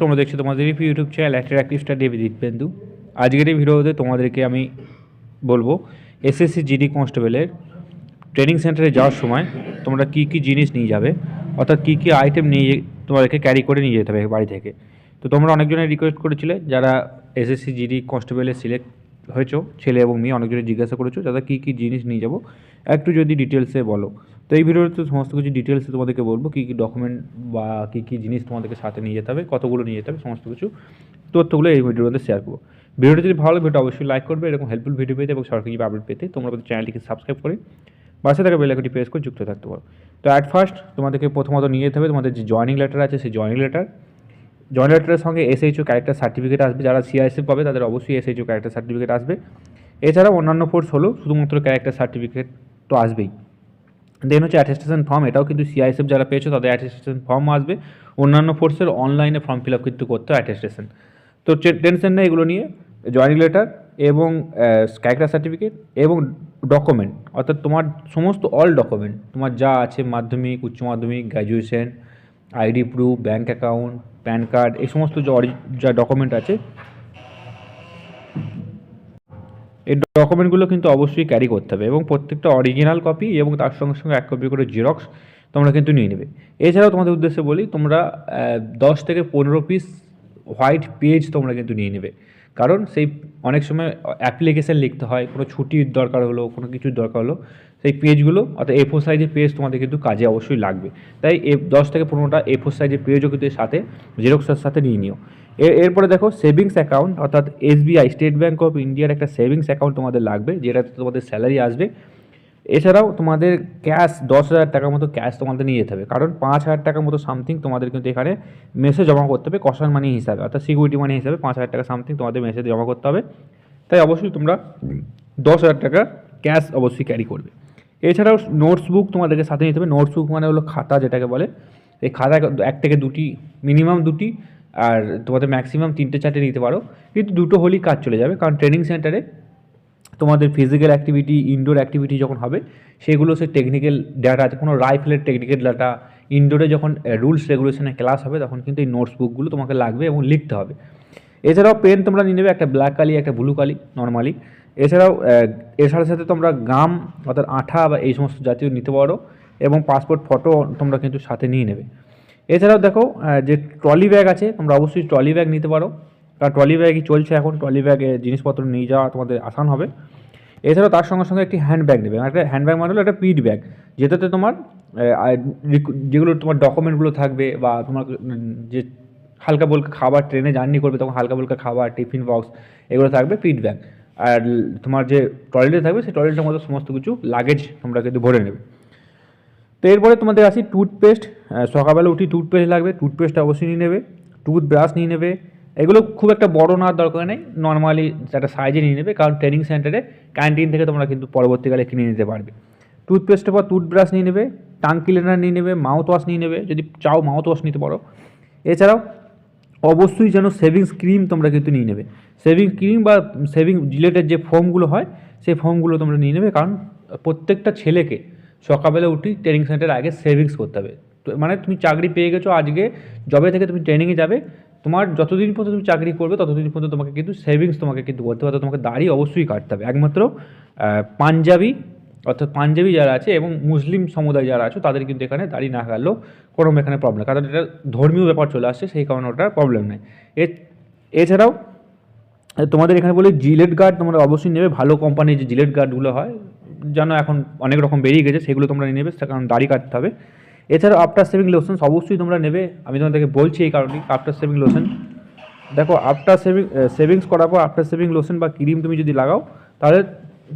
তোমরা দেখছ তোমাদের YouTube channel attractive study David বেন্দু আজকের এই ভিডিওতে তোমাদেরকে আমি বলব এসএসসি জিডি কনস্টেবলের ট্রেনিং সেন্টারে যাওয়ার সময় তোমরা কি কি জিনিস নিয়ে যাবে, অর্থাৎ কি কি আইটেম নিয়ে তোমাদেরকে ক্যারি করে নিয়ে যেতে হবে বাড়ি থেকে। তো তোমরা অনেকজনের রিকোয়েস্ট করেছিলে যারা এসএসসি জিডি কনস্টেবলে সিলেক্ট হয়েছো, ছেলে এবং মেয়ে অনেকজনে জিজ্ঞাসা করেছ যারা কী কী জিনিস নিয়ে যাব? একটু যদি ডিটেলসে বলো। তো এই ভিডিওতে সমস্ত কিছু ডিটেলসে তোমাদেরকে বলব, কী কী ডকুমেন্ট বা কী কী জিনিস তোমাদেরকে সাথে নিয়ে যেতে হবে, কতগুলো নিয়ে যেতে হবে, সমস্ত কিছু তথ্যগুলো এই ভিডিওর মধ্যে শেয়ার করব। ভিডিওটা যদি ভালো ভিডিও অবশ্যই লাইক করবে, এরকম হেল্পফুল ভিডিও পেতে এবং সরকারি আপডেট পেতে তোমরা আমাদের চ্যানেলটিকে সাবস্ক্রাইব করে বাসে থাকা বেলাইকনটি প্রেস করে যুক্ত থাকতে পারো। তো অ্যাট ফার্স্ট তোমাদেরকে প্রথমত নিয়ে যেতে হবে, তোমাদের যে জয়নিং লেটার আছে, সেই জয়নিং লেটার জয়েন লেটারের সঙ্গে এসএইচও ক্যারেক্টার সার্টিফিকেট আসবে। যারা সিআইএসএফ পাবে, তাদের অবশ্যই এসএইচও ক্যারেক্টার সার্টিফিকেট আসবে। এছাড়াও অন্যান্য ফোর্স হলেও শুধুমাত্র ক্যারেক্টার সার্টিফিকেট তো আসবেই। দেন হচ্ছে অ্যাটেস্টেশন ফর্ম এটাও কিন্তু সিআইএসএফ যারা পেয়েছ, তাদের অ্যাটেস্টেশন ফর্ম আসবে। অন্যান্য ফোর্সের অনলাইনে ফর্ম ফিল আপ কিন্তু করতে হয় অ্যাটেস্টেশন তো টেনশন নেই এগুলো নিয়ে। জয়নিং লেটার এবং ক্যারেক্টার সার্টিফিকেট এবং ডকুমেন্ট অর্থাৎ তোমার সমস্ত অল ডকুমেন্ট তোমার যা আছে Madhyamik, Uchcha Madhyamik graduation ID proof bank account PAN card, এই সমস্ত যে ডকুমেন্ট আছে, এই ডকুমেন্টগুলো কিন্তু অবশ্যই ক্যারি করতে হবে এবং প্রত্যেকটা অরিজিনাল কপি এবং তার সঙ্গে সঙ্গে এক কপি করে জেরক্স তোমরা কিন্তু নিয়ে নেবে। এছাড়াও তোমাদের উদ্দেশ্যে বলি, তোমরা দশ থেকে পনেরো পিস হোয়াইট পেজ তোমরা কিন্তু নিয়ে নেবে। কারণ সেই অনেক সময় অ্যাপ্লিকেশান লিখতে হয়, কোনো ছুটির দরকার হলো, কোনো কিছুর দরকার হলো, সেই পেজগুলো, অর্থাৎ এ ফোর সাইজের পেজ তোমাদের কিন্তু কাজে অবশ্যই লাগবে। তাই এ দশ থেকে পনেরোটা এ ফোর সাইজের পেজও কিন্তু এর সাথে জেরক্সের সাথে নিয়ে নিও। এরপরে দেখো সেভিংস অ্যাকাউন্ট অর্থাৎ এসবিআই স্টেট ব্যাঙ্ক অফ ইন্ডিয়ার একটা সেভিংস অ্যাকাউন্ট তোমাদের লাগবে, যেটাতে তোমাদের স্যালারি আসবে। এছাড়াও তোমাদের ক্যাশ দশ হাজার টাকার মতো ক্যাশ তোমাদের নিয়ে যেতে হবে। কারণ পাঁচ হাজার টাকার মতো সামথিং তোমাদের কিন্তু এখানে মেসে জমা করতে হবে কষান মানি হিসাবে। অর্থাৎ সিকিউরিটি মানি হিসাবে পাঁচ হাজার টাকা সামথিং তোমাদের মেসে জমা করতে হবে। তাই অবশ্যই তোমরা দশ হাজার টাকা ক্যাশ অবশ্যই ক্যারি করবে। এছাড়াও নোটস বুক তোমাদেরকে সাথে নিতে হবে। নোটস বুক মানে হলো খাতা যেটাকে বলে। এই খাতা এক থেকে দুটি মিনিমাম দুটি আর তোমাদের ম্যাক্সিমাম তিনটে চারটে নিতে পারো। কিন্তু দুটো হলেই কাজ চলে যাবে। কারণ ট্রেনিং সেন্টারে তোমাদের ফিজিক্যাল অ্যাক্টিভিটি ইনডোর অ্যাক্টিভিটি যখন হবে, সেগুলো সে টেকনিক্যাল ডাটা কোনো রাইফেলের টেকনিক্যাল ডাটা ইনডোরে যখন রুলস রেগুলেশনের ক্লাস হবে, তখন কিন্তু এই নোটস বুকগুলো তোমাকে লাগবে এবং লিখতে হবে। এছাড়াও পেন তোমরা নিয়ে নেবে, একটা ব্ল্যাক কালি, একটা ব্লু কালি নর্মালি এছাড়াও এর সাথে সাথে তোমরা গাম অর্থাৎ আঠা বা এই সমস্ত জাতীয় নিতে পারো এবং পাসপোর্ট ফটো তোমরা কিন্তু সাথে নিয়ে নেবে। এছাড়াও দেখো যে ট্রলি ব্যাগ আছে, তোমরা অবশ্যই ট্রলি ব্যাগ নিতে পারো। কারণ ট্রলি ব্যাগই চলছে এখন, ট্রলি ব্যাগে জিনিসপত্র নিয়ে যাওয়া তোমাদের আসান হবে। এছাড়াও তার সঙ্গে সঙ্গে একটি হ্যান্ড ব্যাগ নেবে। একটা হ্যান্ড ব্যাগ মানে হলো একটা পিট ব্যাগ যেটাতে তোমার যেগুলো তোমার ডকুমেন্টগুলো থাকবে বা তোমার যে হালকা বলকা খাবার ট্রেনে জার্নি করবে, তখন হালকা বলকা খাবার টিফিন বক্স এগুলো থাকবে পিট ব্যাগ আর তোমার যে টয়লেটে থাকবে, সেই টয়লেটের মধ্যে সমস্ত কিছু লাগেজ তোমরা কিন্তু ভরে নেবে। তো এরপরে তোমাদের আসি টুথপেস্ট সকালবেলা উঠি টুথপেস্ট লাগবে টুথপেস্টটা অবশ্যই নিয়ে নেবে টুথব্রাশ নিয়ে নেবে এগুলো খুব একটা বড় নেওয়ার দরকার নেই। নর্মালি একটা সাইজে নিয়ে নেবে, কারণ ট্রেনিং সেন্টারে ক্যান্টিন থেকে তোমরা কিন্তু পরবর্তীকালে কিনে নিতে পারবে। টুথপেস্টের পর টুথব্রাশ নিয়ে নেবে টাং ক্লিনার নিয়ে নেবে মাউথ ওয়াশ নিয়ে নেবে, যদি চাও মাউথ ওয়াশ নিতে পারো। এছাড়াও অবশ্যই যেন সেভিংস ক্রিম তোমরা কিন্তু নিয়ে নেবে। সেভিং ক্রিম বা সেভিং জিলেটের যে ফোমগুলো হয়, সেই ফর্মগুলো তোমরা নিয়ে নেবে, কারণ প্রত্যেকটা ছেলেকে সকালবেলা উঠি ট্রেনিং সেন্টারে আগে সেভিংস করতে হবে। তো মানে তুমি চাকরি পেয়ে গেছো আজকে জবে থেকে তুমি ট্রেনিংয়ে যাবে তোমার যতদিন পর্যন্ত তুমি চাকরি করবে, ততদিন পর্যন্ত তোমাকে কিন্তু সেভিংস তোমাকে কিন্তু করতে হবে। তোমাকে দাড়ি অবশ্যই কাটতে হবে। একমাত্র পাঞ্জাবি, অর্থাৎ পাঞ্জাবি যারা আছে এবং মুসলিম সমুদায় যারা আছে, তাদের কিন্তু এখানে দাড়ি না কাটলেও কোনো এখানে প্রবলেম কারণ এটা ধর্মীয় ব্যাপার চলে আসছে, সেই কারণে ওটার প্রবলেম নেই। এছাড়াও, তোমাদের এখানে বলি জিলেট গার্ড তোমরা অবশ্যই নেবে। ভালো কোম্পানির যে জিলেট গার্ডগুলো হয়, যেন এখন অনেক রকম বেরিয়ে গেছে, সেগুলো তোমরা নিয়ে নেবে। কারণ দাড়ি কাটতে হবে। এছাড়াও আফটার সেভিং লোশন অবশ্যই তোমরা নেবে। আমি তোমাদেরকে বলছি এই কারণেই আফটার সেভিং লোশন দেখো আফটার সেভিং সেভিংস করার পর আফটার সেভিং লোশন বা ক্রিম তুমি যদি লাগাও, তাহলে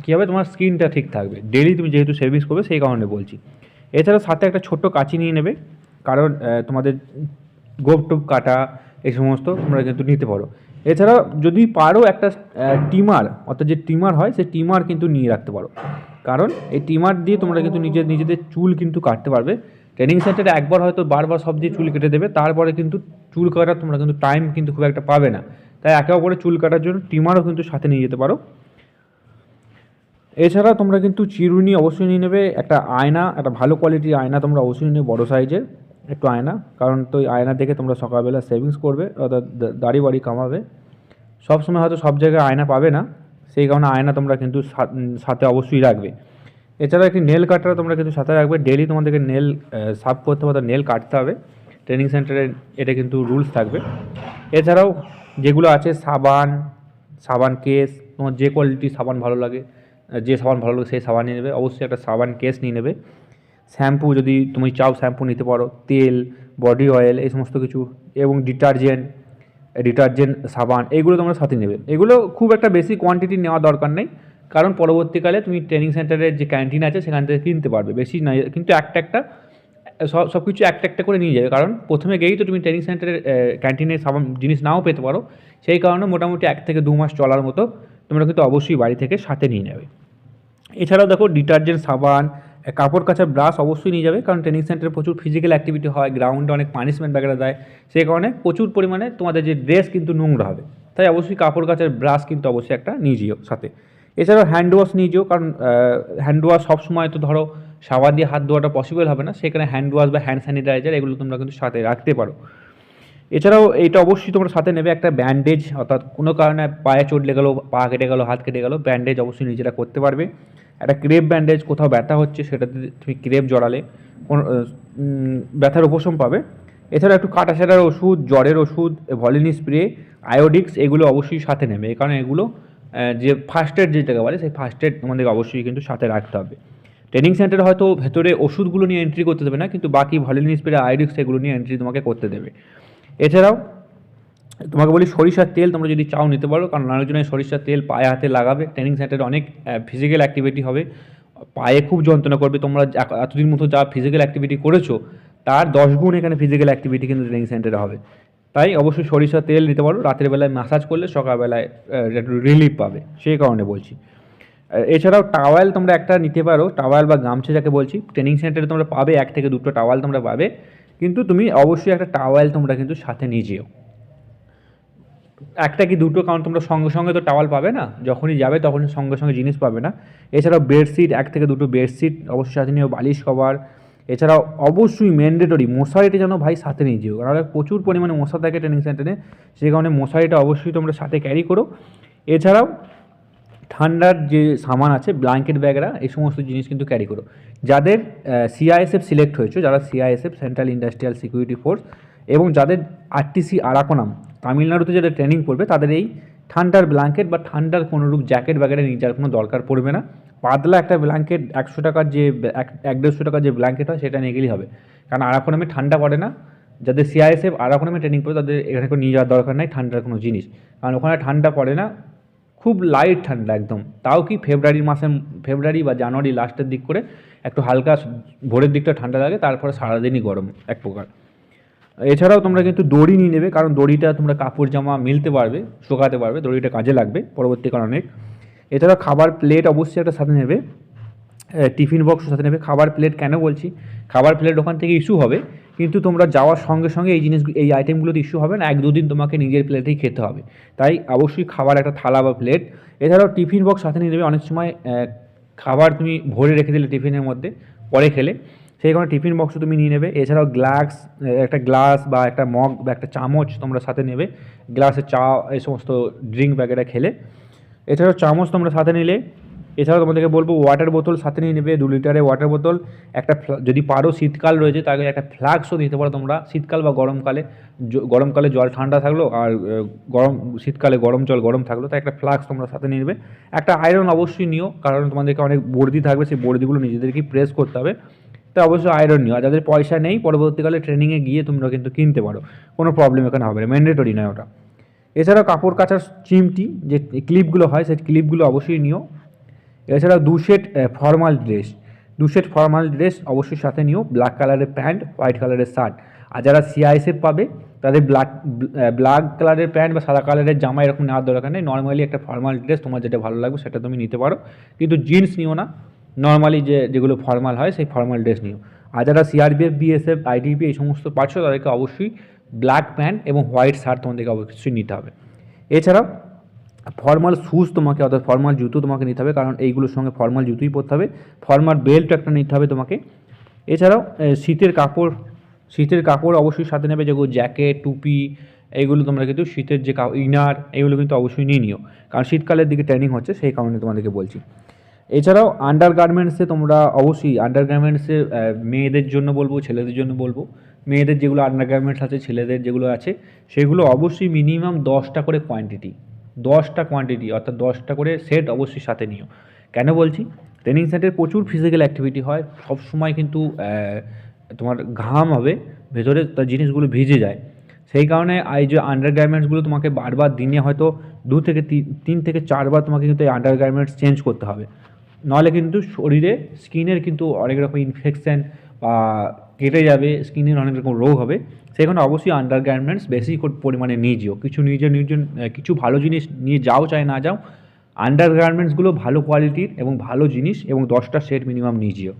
কী হবে? তোমার স্কিনটা ঠিক থাকবে। ডেলি তুমি যেহেতু সেভিংস করবে, সেই কারণে বলছি। এছাড়াও সাথে একটা ছোট্ট কাঁচি নিয়ে নেবে। কারণ তোমাদের গোপ টোপ কাটা এই সমস্ত তোমরা কিন্তু নিতে পারো। এছাড়াও যদি পারো একটা টিমার, অর্থাৎ যে টিমার হয়, সেই টিমার কিন্তু নিয়ে রাখতে পারো। কারণ, এই টিমার দিয়ে তোমরা কিন্তু নিজের, নিজেদের চুল কিন্তু কাটতে পারবে। ট্রেনিং সেন্টারে একবার হয়তো বারবার সব দিয়ে চুল কেটে দেবে, তারপরে কিন্তু চুল কাটার তোমরা কিন্তু টাইম কিন্তু খুব একটা পাবে না। তাই একে অপরে চুল কাটার জন্য টিমারও কিন্তু সাথে নিয়ে যেতে পারো। এছাড়া তোমরা কিন্তু চিরুনি অবশ্যই নিয়ে নেবে, একটা আয়না, একটা ভালো কোয়ালিটির আয়না তোমরা অবশ্যই নেবে, বড়ো সাইজের একটু আয়না, কারণ তো আয়না দেখে তোমরা সকালবেলা সেভিংস করবে, অর্থাৎ দাড়ি বাড়ি কামাবে। সবসময় হয়তো সব জায়গায় আয়না পাবে না, সেই কারণে আয়না তোমরা কিন্তু সাথে অবশ্যই রাখবে। এছাড়া একটি নেল কাটার তোমরা কিন্তু সাথে রাখবে। ডেলি তোমাদেরকে নেল সাফ করতে হবে নেল কাটতে হবে। ট্রেনিং সেন্টারে এটা কিন্তু রুলস থাকবে। এছাড়াও যেগুলো আছে, সাবান সাবান কেস তোমার যে কোয়ালিটির সাবান ভালো লাগে যে সাবান ভালো লাগে সেই সাবান নিয়ে নেবে। অবশ্যই একটা সাবান কেস নিয়ে নেবে। শ্যাম্পু যদি তুমি চাও শ্যাম্পু নিতে পারো, তেল বডি অয়েল এই সমস্ত কিছু এবং ডিটারজেন্ট ডিটারজেন্ট সাবান, এগুলো তোমরা সাথে নেবে। এগুলো খুব একটা বেশি কোয়ান্টিটি নেওয়া দরকার নেই। কারণ পরবর্তীকালে তুমি ট্রেনিং সেন্টারের যে ক্যান্টিন আছে, সেখান থেকে কিনতে পারবে। বেশি না, কিন্তু একটা একটা, সব সব কিছু একটা একটা করে নিয়ে যাবে। কারণ প্রথমে গিয়েই তো তুমি ট্রেনিং সেন্টারের ক্যান্টিনের সাবান জিনিস নাও পেতে পারো। সেই কারণে মোটামুটি এক থেকে দু মাস চলার মতো তোমরা কিন্তু অবশ্যই বাড়ি থেকে সাথে নিয়ে নেবে। এছাড়াও দেখো ডিটারজেন্ট সাবান কাপড় কাচার ব্রাশ অবশ্যই নিয়ে যাবে। কারণ ট্রেনিং সেন্টারে প্রচুর ফিজিক্যাল অ্যাক্টিভিটি হয় গ্রাউন্ডে অনেক পানিশমেন্ট বাগেরা দেয়। সেই কারণে প্রচুর পরিমাণে তোমাদের যে ড্রেস কিন্তু নোংরা হবে। তাই অবশ্যই কাপড় কাচার ব্রাশ কিন্তু অবশ্যই একটা নিয়ে যেও সাথে। এছাড়াও হ্যান্ড ওয়াশ নিয়ে যেও, কারণ হ্যান্ড ওয়াশ সবসময় তো ধরো সাবান দিয়ে হাত ধোয়াটা পসিবল হবে না, সেখানে হ্যান্ড ওয়াশ বা হ্যান্ড স্যানিটাইজার এগুলো তোমরা কিন্তু সাথে রাখতে পারো। এছাড়াও এটা অবশ্যই তোমরা সাথে নেবে একটা ব্যান্ডেজ অর্থাৎ কোনো কারণে পায়ে চোট লেগে গেলো, পা কেটে গেলো, হাত কেটে গেলো ব্যান্ডেজ অবশ্যই নিজেরা করতে পারবে। একটা ক্রেপ ব্যান্ডেজ কোথাও ব্যথা হচ্ছে সেটাতে তুমি ক্রেপ জড়ালে, কোনো ব্যথার উপশম পাবে। এছাড়া একটু কাটা ছাটার ওষুধ, জ্বরের ওষুধ ভলিনি স্প্রে আয়োডিক্স এগুলো অবশ্যই সাথে নেবে, কারণে এগুলো যে ফার্স্ট এড যেটাকে বলে, সেই ফার্স্ট এড তোমাদেরকে অবশ্যই কিন্তু সাথে রাখতে হবে। ট্রেনিং সেন্টারে হয়তো ভেতরে ওষুধগুলো নিয়ে এন্ট্রি করতে দেবে না, কিন্তু বাকি ভলিনি স্প্রে আয়োডিক্স সেগুলো নিয়ে এন্ট্রি তোমাকে করতে দেবে। এছাড়াও, তোমাকে বলি সরিষার তেল তোমরা যদি চাও নিতে পারো, কারণ অনেকজনের সরিষার তেল পায়ে হাতে লাগাবে। ট্রেনিং সেন্টারে অনেক ফিজিক্যাল অ্যাক্টিভিটি হবে। পায়ে খুব যন্ত্রণা করবে। তোমরা এতদিন মতো যা ফিজিক্যাল অ্যাক্টিভিটি করেছ, তার দশ গুণ এখানে ফিজিক্যাল অ্যাক্টিভিটি কিন্তু ট্রেনিং সেন্টারে হবে। তাই অবশ্যই সরিষা তেল নিতে পারো। রাতের বেলায় ম্যাসাজ করলে সকালবেলায় একটু রিলিফ পাবে। সেই কারণে বলছি। এছাড়াও টাওয়াল তোমরা একটা নিতে পারো। টাওয়াল বা গামছা যাকে বলছি ট্রেনিং সেন্টারে তোমরা পাবে, এক থেকে দুটো টাওয়াল তোমরা পাবে। কিন্তু তুমি অবশ্যই একটা টাওয়াল তোমরা কিন্তু সাথে নিয়ে যেও। একটা কি দুটো? কারণ তোমরা সঙ্গে সঙ্গে তো টাওয়াল পাবে না। যখনই যাবে তখনই সঙ্গে সঙ্গে জিনিস পাবে না। এছাড়াও বেডশিট এক থেকে দুটো বেডশিট অবশ্যই সাথে নিও। বালিশ কভার এছাড়াও অবশ্যই ম্যান্ডেটরি মশারিটা যেন ভাই সাথে নিয়ে যেও। কারণ প্রচুর পরিমাণে মশা থাকে ট্রেনিং সেন্টারে সেই কারণে মশারিটা অবশ্যই তোমরা সাথে ক্যারি করো। এছাড়াও ঠান্ডার যে সামান আছে ব্ল্যাঙ্কেট ব্যাগরা এই সমস্ত জিনিস কিন্তু ক্যারি করো। যাদের সিআইএসএফ সিলেক্ট হয়েছে, যারা CISF central industrial security force এবং যাদের আরটিসি আরাকোনাম তামিলনাড়ুতে যাদের ট্রেনিং করবে তাদের এই ঠান্ডার ব্ল্যাঙ্কেট বা ঠান্ডার কোনোরূপ জ্যাকেট ব্যাগেরা নিয়ে যাওয়ার কোনো দরকার পড়বে না। পাতলা একটা ব্ল্যাঙ্কেট একশো টাকার যে, এক- দেড়শো টাকার যে ব্ল্যাঙ্কেট হয়, সেটা নিয়ে গেলেই হবে। কারণ আরাকোনামে ঠান্ডা পড়ে না। যাদের সিআইএসএফ আরাকোনামে ট্রেনিং করে তাদের এখানে নিয়ে যাওয়ার দরকার নাই, ঠান্ডার কোনো জিনিস। কারণ ওখানে ঠান্ডা পড়ে না, খুব লাইট ঠান্ডা একদম। তাও কি ফেব্রুয়ারি মাসের ফেব্রুয়ারি বা জানুয়ারি লাস্টের দিক করে একটু হালকা ভোরের দিকটা ঠান্ডা লাগে, তারপরে সারাদিনই গরম, এক প্রকার। এছাড়াও তোমরা কিন্তু দড়ি নিয়ে নেবে, কারণ দড়িটা তোমরা কাপড় জামা মিলতে পারবে, শোকাতে পারবে, দড়িটা কাজে লাগবে পরবর্তীকালে অনেক এছাড়াও খাবার প্লেট অবশ্যই একটা সাথে নেবে। টিফিন বক্স সাথে নেবে। খাবার প্লেট কেন বলছি? খাবার প্লেট ওখান থেকে ইস্যু হবে, কিন্তু তোমরা যাওয়ার সঙ্গে সঙ্গে এই জিনিস এই আইটেমগুলোতে ইস্যু হবে না, এক দুদিন তোমাকে নিজের প্লেটেই খেতে হবে। তাই অবশ্যই খাবার একটা থালা বা প্লেট এছাড়াও টিফিন বক্স সাথে নিয়ে নেবে। অনেক সময় খাবার তুমি ভরে রেখে দিলে টিফিনের মধ্যে, পরে খেলে। সেই কারণে টিফিন বক্স তুমি নিয়ে নেবে। এছাড়াও গ্লাস একটা গ্লাস বা একটা মগ বা একটা চামচ তোমরা সাথে নেবে। গ্লাসে চা, এই সমস্ত ড্রিঙ্ক ব্যাগেরা খেলে। এছাড়াও চামচ তোমরা সাথে নিলে। এছাড়াও তোমাদেরকে বলব ওয়াটার বোতল সাথে নিয়ে নেবে, দু লিটারের ওয়াটার বোতল একটা যদি পারো শীতকাল রয়েছে তাহলে একটা ফ্লাক্সও দিতে পারো তোমরা, শীতকাল বা গরমকালে। গরমকালে জল ঠান্ডা থাকল আর গরম, শীতকালে গরম জল গরম থাকল তাই একটা ফ্লাক্স তোমরা সাথে নিয়ে নেবে। একটা আয়রন অবশ্যই নিও, কারণ তোমাদেরকে অনেক বর্দি থাকবে, সেই বর্দিগুলো নিজেদেরকেই প্রেস করতে হবে। তাই অবশ্যই আয়রন নিও, আর যাদের পয়সা নেই, পরবর্তীকালে ট্রেনিংয়ে গিয়ে তোমরা কিন্তু কিনতে পারো, কোনো প্রবলেম এখানে হবে না ম্যান্ডেটরি নয় ওটা। এছাড়াও কাপড় কাচার চিমটি, যে ক্লিপগুলো হয়, সেই ক্লিপগুলো অবশ্যই নিও। এছাড়াও দু সেট ফর্মাল ড্রেস। দু সেট ফর্মাল ড্রেস অবশ্যই সাথে নিও, ব্ল্যাক কালারের প্যান্ট, হোয়াইট কালারের শার্ট। আর যারা সিআইএসএফ পাবে, তাদের ব্ল্যাক ব্ল্যাক কালারের প্যান্ট বা সাদা কালারের জামা এরকম নেওয়ার দরকার নেই। নর্মালি একটা ফর্মাল ড্রেস, তোমার যেটা ভালো লাগবে সেটা তুমি নিতে পারো। কিন্তু জিন্স নিও না। নর্মালি যে, যেগুলো ফর্মাল হয়, সেই ফর্মাল ড্রেস নিও। আর যারা সিআরপিএফ বিএসএফ আইডিপি এই সমস্ত পাচ্ছ, তাদেরকে অবশ্যই ব্ল্যাক প্যান্ট এবং হোয়াইট শার্ট তোমাদেরকে অবশ্যই নিতে হবে। এছাড়াও ফর্মাল শ্যুজ তোমাকে, অর্থাৎ ফর্মাল জুতো তোমাকে নিতে হবে, কারণ এইগুলোর সঙ্গে ফর্মাল জুতোই পরতে হবে। ফর্মাল বেল্ট একটা নিতে হবে তোমাকে। এছাড়াও শীতের কাপড় শীতের কাপড় অবশ্যই সাথে নেবে, যেগুলো জ্যাকেট, টুপি এইগুলো তোমরা কিন্তু শীতের যে ইনার, এগুলো কিন্তু অবশ্যই নিয়ে নিও। কারণ শীতকালের দিকে ট্রেনিং হচ্ছে, সেই কারণে তোমাদেরকে বলছি। এছাড়াও আন্ডার গার্মেন্টসে তোমরা অবশ্যই আন্ডার গার্মেন্টসে মেয়েদের জন্য বলব, ছেলেদের জন্য বলব মেয়েদের যেগুলো আন্ডার গার্মেন্টস আছে, ছেলেদের যেগুলো আছে, সেগুলো অবশ্যই মিনিমাম দশটা করে কোয়ান্টিটি দশটা কোয়ান্টিটি অর্থাৎ দশটা করে সেট অবশ্যই সাথে নিও। কেন বলছি? ট্রেনিং সেন্টারে প্রচুর ফিজিক্যাল অ্যাক্টিভিটি হয়, সব সময় কিন্তু তোমার ঘাম হবে, ভেতরে তার জিনিসগুলো ভিজে যায়। সেই কারণে এই যে আন্ডার গার্মেন্টসগুলো তোমাকে বারবার দিনে হয়তো দু থেকে তিন থেকে চারবার তোমাকে কিন্তু এই আন্ডার গার্মেন্টস চেঞ্জ করতে হবে। নাহলে কিন্তু শরীরে স্কিনের কিন্তু অনেক রকম ইনফেকশান বা কেটে যাবে স্কিনের অনেক রকম রোগ হবে। সেখানে অবশ্যই আন্ডার গার্মেন্টস বেশি পরিমাণে নিয়ে যেও। কিছু নিজের নিজের কিছু ভালো জিনিস নিয়ে যাও চাই না যাও আন্ডার গার্মেন্টসগুলো ভালো কোয়ালিটির এবং ভালো জিনিস এবং দশটা সেট মিনিমাম নিয়ে যেও।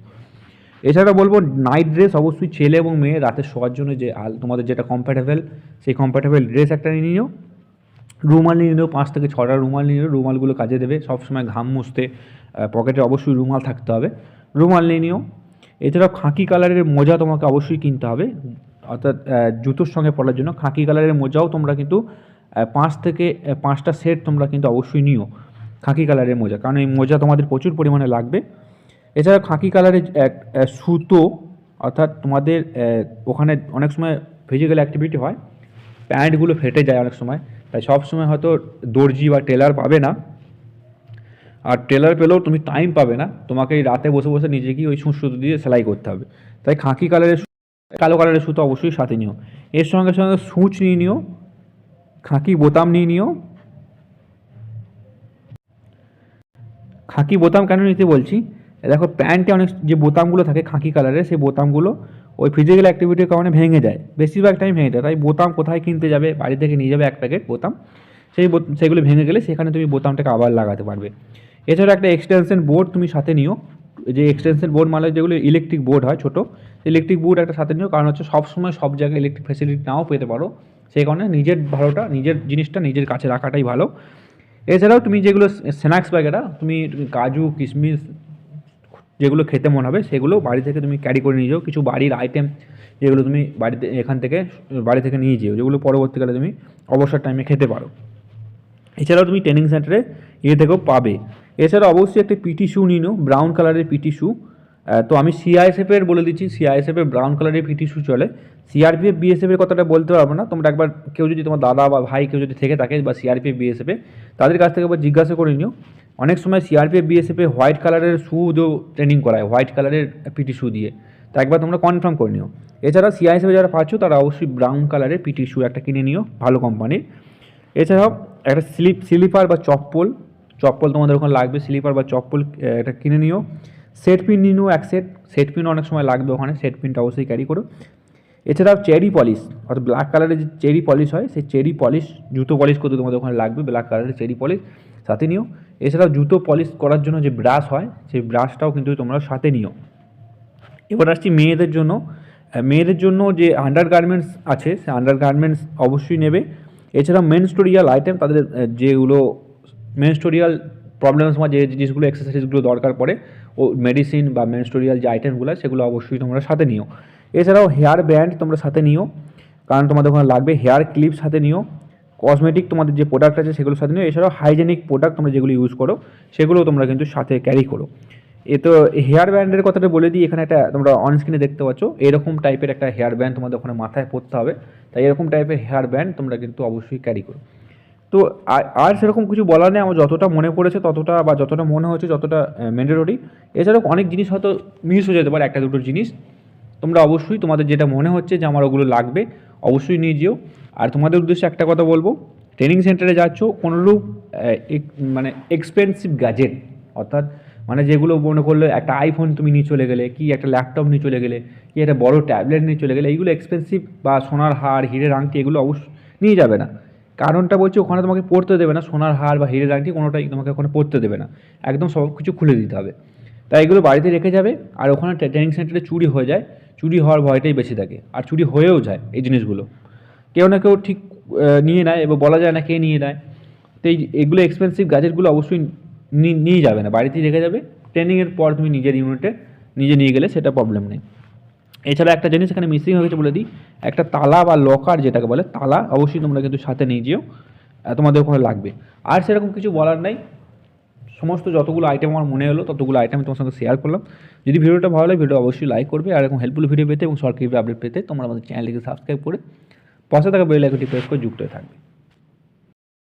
এছাড়া বলব নাইট ড্রেস অবশ্যই ছেলে এবং মেয়ে রাতে শোয়ার জন্য যে তোমাদের যেটা কম্প্যাটেবল সেই কম্প্যাটেবল ড্রেস একটা নিয়ে নিও। রুমাল নিয়ে নিও, পাঁচ থেকে ছটা রুমাল নিয়ে নিও। রুমালগুলো কাজে দেবে। সবসময় ঘাম মুছতে পকেটে অবশ্যই রুমাল থাকতে হবে। রুমাল নিয়ে নিও। এছাড়াও খাঁকি কালারের মোজা তোমাকে অবশ্যই কিনতে হবে। অর্থাৎ জুতোর সঙ্গে পরার জন্য খাঁকি কালারের মোজাও তোমরা কিন্তু পাঁচ থেকে পাঁচটা সেট তোমরা কিন্তু অবশ্যই নিও খাঁকি কালারের মোজা। কারণ এই মোজা তোমাদের প্রচুর পরিমাণে লাগবে। এছাড়া খাঁকি কালারের এক সুতো, অর্থাৎ তোমাদের ওখানে অনেক সময় ফিজিক্যাল অ্যাক্টিভিটি হয়, প্যান্টগুলো ফেটে যায় অনেক সময়, তাই সব সময় হয়তো দর্জি বা টেলার পাবে না। আর টেলার পেলেও তুমি টাইম পাবে না। তোমাকে এই রাতে বসে বসে নিজেকেই ওই সুতো দিয়ে সেলাই করতে হবে। তাই খাঁকি কালারের কালো কালারের সুতো অবশ্যই সাথে নিও। এর সঙ্গে সঙ্গে সূচ নিয়ে নিও, খাঁকি বোতাম নিয়ে নিও। খাঁকি বোতাম কেন নিতে বলছি? দেখো প্যান্টে অনেক যে বোতামগুলো থাকে খাঁকি কালারের সেই বোতামগুলো ওই ফিজিক্যাল অ্যাক্টিভিটির কারণে ভেঙে যায়। বেশিরভাগ টাইম ভেঙে যায়। তাই বোতাম কোথায় কিনতে যাবে, বাড়ি থেকে নিয়ে যাবে এক প্যাকেট বোতাম। সেই সেগুলো ভেঙে গেলে সেখানে তুমি বোতামটাকে আবার লাগাতে পারবে। এছাড়া একটা এক্সটেনশন বোর্ড তুমি সাথে নিও। যে এক্সটেনশন বোর্ড মানে যেগুলো ইলেকট্রিক বোর্ড হয় ছোটো ইলেকট্রিক বোর্ড একটা সাথে নিও। কারণ হচ্ছে সব সময় সব জায়গায় ইলেকট্রিক ফ্যাসিলিটি নাও পেতে পারো। সেই কারণে নিজের ভালোটা, নিজের জিনিসটা নিজের কাছে রাখাটাই ভালো। এছাড়াও তুমি যেগুলো স্ন্যাক্স বাগেরা, তুমি কাজু, কিশমিশ যেগুলো খেতে মনে হবে, সেগুলো বাড়ি থেকে তুমি ক্যারি করে নিয়ে যাও। কিছু বাড়ির আইটেম যেগুলো তুমি বাড়িতে, এখান থেকে, বাড়ি থেকে নিয়ে যেও, যেগুলো পরবর্তীকালে তুমি অবসর টাইমে খেতে পারো। এছাড়াও তুমি ট্রেনিং সেন্টারে ইয়ে থেকেও পাবে। এছাড়া অবশ্যই একটা পিটি শু নিয়ে নাও ব্রাউন কালারের পিটি শু তো আমি সিআইএসএফের বলে দিচ্ছি সিআইএসএফের ব্রাউন কালারের পিটি শু চলে। সিআরপিএফ বিএসএফের কথাটা বলতে পারব না, তোমরা একবার কেউ যদি তোমার দাদা বা ভাই কেউ যদি থেকে থাকে বা সিআরপিএফ বিএসএফে তাদের কাছ থেকে একবার জিজ্ঞাসা করে নিও। অনেক সময় সিআরপিএফ বিএসএফে হোয়াইট কালারের শ্যু শু ট্রেনিং করায় হোয়াইট কালারের পিটি শু দিয়ে। তা একবার তোমরা কনফার্ম করে নিও। এছাড়া সিআইএসএফে যারা পাচ্ছ, তারা অবশ্যই ব্রাউন কালারের পিটি শু একটা কিনে নিও, ভালো কোম্পানির এছাড়াও একটা স্লিপ স্লিপার বা চপ্পল চপ্পল তোমাদের ওখানে লাগবে স্লিপার বা চপ্পল এটা কিনে নিও। সেট পিন নিয়ে নিও এক সেট সেট পিন অনেক সময় লাগবে ওখানে সেট পিনটা অবশ্যই ক্যারি করো। এছাড়াও চেরি পলিশ অর্থাৎ ব্ল্যাক কালারের যে চেরি পলিশ হয়, সেই চেরি পলিশ জুতো পলিশ করতে তোমাদের ওখানে লাগবে ব্ল্যাক কালারের চেরি পলিশ সাথে নিও। এছাড়াও জুতো পলিশ করার জন্য যে ব্রাশ হয়, সেই ব্রাশটাও কিন্তু তোমরা সাথে নিও। এবার আসছি মেয়েদের জন্য। মেয়েদের জন্য যে আন্ডার গার্মেন্টস আছে সে আন্ডার গার্মেন্টস অবশ্যই নেবে। এছাড়া মেন স্টোরিয়াল আইটেম তাদের যেগুলো মেনস্টোরিয়াল প্রবলেমস বা যে জিনিসগুলো এক্সারসাইজগুলো দরকার পড়ে, ও মেডিসিন বা মেনস্টোরিয়াল যে আইটেমগুলো সেগুলো অবশ্যই তোমরা সাথে নিও। এছাড়াও হেয়ার ব্যান্ড তোমরা সাথে নিও, কারণ তোমাদের ওখানে লাগবে হেয়ার ক্লিপ সাথে নিও কসমেটিক তোমাদের যে প্রোডাক্ট আছে সেগুলো সাথে নিও, এছাড়াও হাইজেনিক প্রোডাক্ট তোমরা যেগুলো ইউজ করো সেগুলো তোমরা কিন্তু সাথে ক্যারি করো। এ তো হেয়ার ব্যান্ডের কথাটা বলে দিই, এখানে একটা তোমরা অন স্ক্রিনে দেখতে পাচ্ছ, এরকম টাইপের একটা হেয়ার ব্যান্ড তোমাদের ওখানে মাথায় পরতে হবে, তাই এরকম টাইপের হেয়ার ব্যান্ড তোমরা কিন্তু অবশ্যই ক্যারি করো। তো আর- সেরকম কিছু বলার নেই, আমার যতটা মনে পড়েছে ততটা বা যতটা মনে হচ্ছে যতটা ম্যান্ডেটরি এছাড়াও অনেক জিনিস হয়তো মিস হয়ে যেতে পারে, একটা দুটো জিনিস। তোমরা অবশ্যই তোমাদের যেটা মনে হচ্ছে যে আমার ওগুলো লাগবে, অবশ্যই নিয়ে যেও। আর তোমাদের উদ্দেশ্যে একটা কথা বলব ট্রেনিং সেন্টারে যাচ্ছ কোনোরূপ মানে এক্সপেন্সিভ গ্যাজেট অর্থাৎ মানে যেগুলো মনে করলে একটা আইফোন তুমি নিয়ে চলে গেলে, কি একটা ল্যাপটপ নিয়ে চলে গেলে, কি একটা বড় ট্যাবলেট নিয়ে চলে গেলে, এইগুলো এক্সপেন্সিভ বা সোনার হার, হিরের আংটি, এগুলো অবশ্যই নিয়ে যাবে না। কারণটা বলছি ওখানে তোমাকে পড়তে দেবে না, সোনার হার বা হিরের আংটি কোনোটাই তোমাকে ওখানে পড়তে দেবে না। একদম সব কিছু খুলে দিতে হবে। তাই এগুলো বাড়িতে রেখে যাবে আর ওখানে ট্রেনিং সেন্টারে চুরি হয়ে যায়। চুরি হওয়ার ভয়টাই বেশি থাকে আর চুরি হয়েও যায় এই জিনিসগুলো। কেউ না কেউ ঠিক নিয়ে নেয় এবং বলা যায় না কে নিয়ে নেয়। তো এই এগুলো এক্সপেন্সিভ গ্যাজেটগুলো অবশ্যই নিয়ে যাবে না। বাড়িতেই রেখে যাবে। ট্রেনিংয়ের পর তুমি নিজের ইউনিটে নিজে নিয়ে গেলে সেটা প্রবলেম নেই। এছাড়া একটা জিনিস এখানে মিসিং হয়ে গেছে বলে দিই, একটা তালা বা লকার যেটাকে বলে, তালা অবশ্যই তোমরা কিন্তু সাথে নিয়ে যেও তোমাদের ওখানে লাগবে। আর সেরকম কিছু বলার নাই, সমস্ত যতগুলো আইটেম আমার মনে হলো ততগুলো আইটেম তোমার সঙ্গে শেয়ার করলাম। যদি ভিডিওটা ভালো লাগে ভিডিও অবশ্যই লাইক করবে, আর এরকম হেল্পফুল ভিডিও পেতে এবং সরকারি আপডেট পেতে তোমরা আমাদের চ্যানেলটিকে সাবস্ক্রাইব করে পাশে থাকা বেল আইকনটি প্রেস করে যুক্ত হয়ে থাকবে।